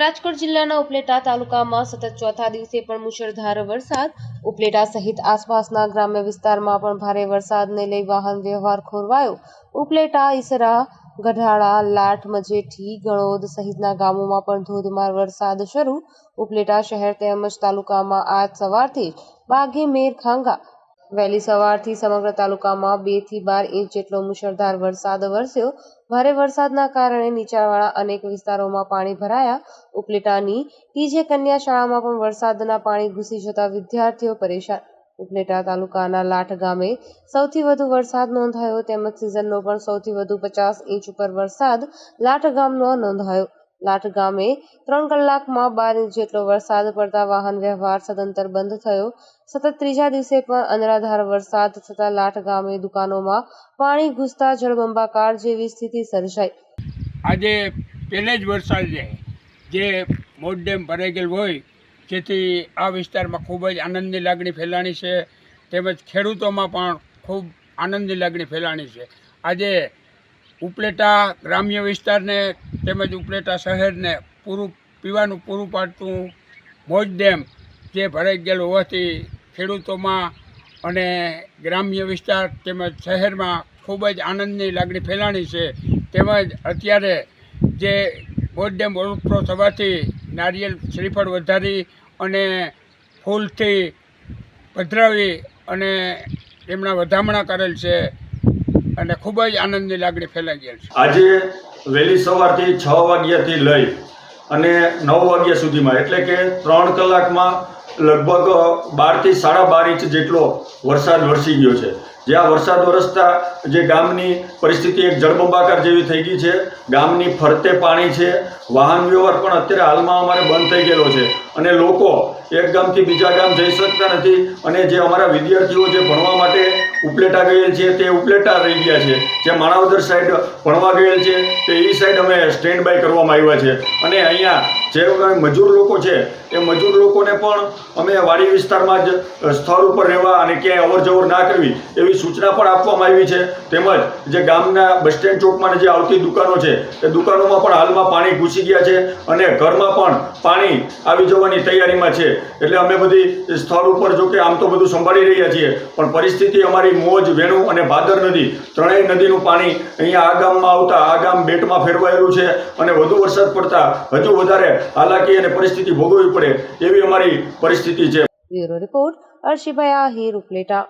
રાજકોટ જિલ્લાના ઉપલેટા તાલુકામાં સતત ચોથા દિવસે પણ મુશળધાર વરસાદ. ઉપલેટા સહિત આસપાસના ગ્રામ્ય વિસ્તારમાં પણ ભારે વરસાદને લઈ વાહન વ્યવહાર ખોરવાયો. ઉપલેટા, ઈસરા, ગઢાળા, લાઠ, મજેઠી, ગણોદ સહિતના ગામોમાં પણ ધોધમાર વરસાદ શરૂ. ઉપલેટા શહેર તેમજ તાલુકામાં આજ સવારથી બાગે, મેર, ખાંગા વહેલી સવારથી સમગ્ર તાલુકામાં બેથી બાર ઇંચ જેટલો મુશળધાર વરસાદ વરસ્યો. ભારે વરસાદના કારણે નીચાણવાળા અનેક વિસ્તારોમાં પાણી ભરાયા. ઉપલેટાની ટીજે કન્યા શાળામાં પણ વરસાદના પાણી ઘૂસી જતા વિદ્યાર્થીઓ પરેશાન. ઉપલેટા તાલુકાના લાઠ ગામે સૌથી વધુ વરસાદ નોંધાયો. તેમજ સિઝનનો પણ સૌથી વધુ પચાસ ઇંચ ઉપર વરસાદ લાઠ ગામનો નોંધાયો. લાઠ ગામે ત્રણ કલાકમાં બાર ઇંચ જેટલો વરસાદ પડતા વાહન વ્યવહાર સદંતર બંધ થયો. સતત ત્રીજા દિવસે પણ અનરાધાર વરસાદ થતા લાટ ગામે દુકાનોમાં પાણી ઘૂસતા જળબંબાકાર જેવી સ્થિતિ સર્જાઈ. આજે પહેલે જ વરસાદ છે. જે મોટ ડેમ ભરાઈ ગયેલ હોય, જેથી આ વિસ્તારમાં ખૂબ જ આનંદની લાગણી ફેલાણી છે. તેમજ ખેડૂતોમાં પણ ખૂબ આનંદની લાગણી ફેલાણી છે. આજે ઉપલેટા ગ્રામ્ય વિસ્તારને તેમજ ઉપલેટા શહેરને પૂરું પીવાનું પૂરું પાડતું મોજ ડેમ જે ભરાઈ ગયેલું હોવાથી ખેડૂતોમાં અને ગ્રામ્ય વિસ્તાર તેમજ શહેરમાં ખૂબ જ આનંદની લાગણી ફેલાણી છે. તેમજ અત્યારે જે મોજ ડેમ ઓવરફ્લો થવાથી નારિયેલ શ્રીફળ વધારી અને ફૂલથી પધરાવી અને એમના વધામણા કરેલ છે. અને ખૂબ જ આનંદની લાગણી ફેલાઈ ગયેલ છે. આજે વહેલી સવારથી છ વાગ્યાથી લઈ અને નવ વાગ્યા સુધીમાં, એટલે કે ત્રણ કલાકમાં લગભગ બારથી સાડા બાર ઇંચ જેટલો વરસાદ વરસી ગયો છે. જે આ વરસાદ વરસતા જે ગામની પરિસ્થિતિ એક જળબંબાકાર જેવી થઈ ગઈ છે, ગામની ફરતે પાણી છે, વાહન વ્યવહાર પણ અત્યારે હાલમાં અમારે બંધ થઈ ગયેલો છે. અને લોકો એક ગામથી બીજા ગામ જઈ શકતા નથી અને જે અમારા વિદ્યાર્થીઓ જે ભણવા માટે ઉપલેટા ગયેલ છે, તે ઉપલેટા રહી ગયા છે. જે માણાવદર સાઈડ ભણવા ગયેલ છે, તે એ સાઈડ અમે સ્ટેન્ડ બાય કરવામાં આવ્યા છે. અને અહીંયા જે મજૂર લોકો છે, એ મજૂર લોકોને પણ અમે વાડી વિસ્તારમાં જ સ્થળ ઉપર રહેવા અને ક્યાંય અવર જવર ના કરવી એવી સૂચના પણ આપવામાં આવી છે. તેમજ જે ગામના બસ સ્ટેન્ડ ચોકમાં જે આવતી દુકાનો છે, એ દુકાનોમાં પણ હાલમાં પાણી ઘૂસી ગયા છે અને ઘરમાં પણ પાણી આવી જવાની તૈયારીમાં છે. એટલે અમે બધી સ્થળ ઉપર જો કે આમ તો બધું સંભાળી રહ્યા છીએ, પણ પરિસ્થિતિ અમારી મોજ, વેણુ અને ભાદર નદી, ત્રણેય નદીનું પાણી અહીંયા આ ગામમાં આવતા, આ ગામ બેટમાં ફેરવાયેલું છે અને વધુ વરસાદ પડતા હજુ વધારે હાલાકી અને પરિસ્થિતિ ભોગવવી પડે એવી અમારી પરિસ્થિતિ છે. Bureau report Arshibhai Ahir Upleta.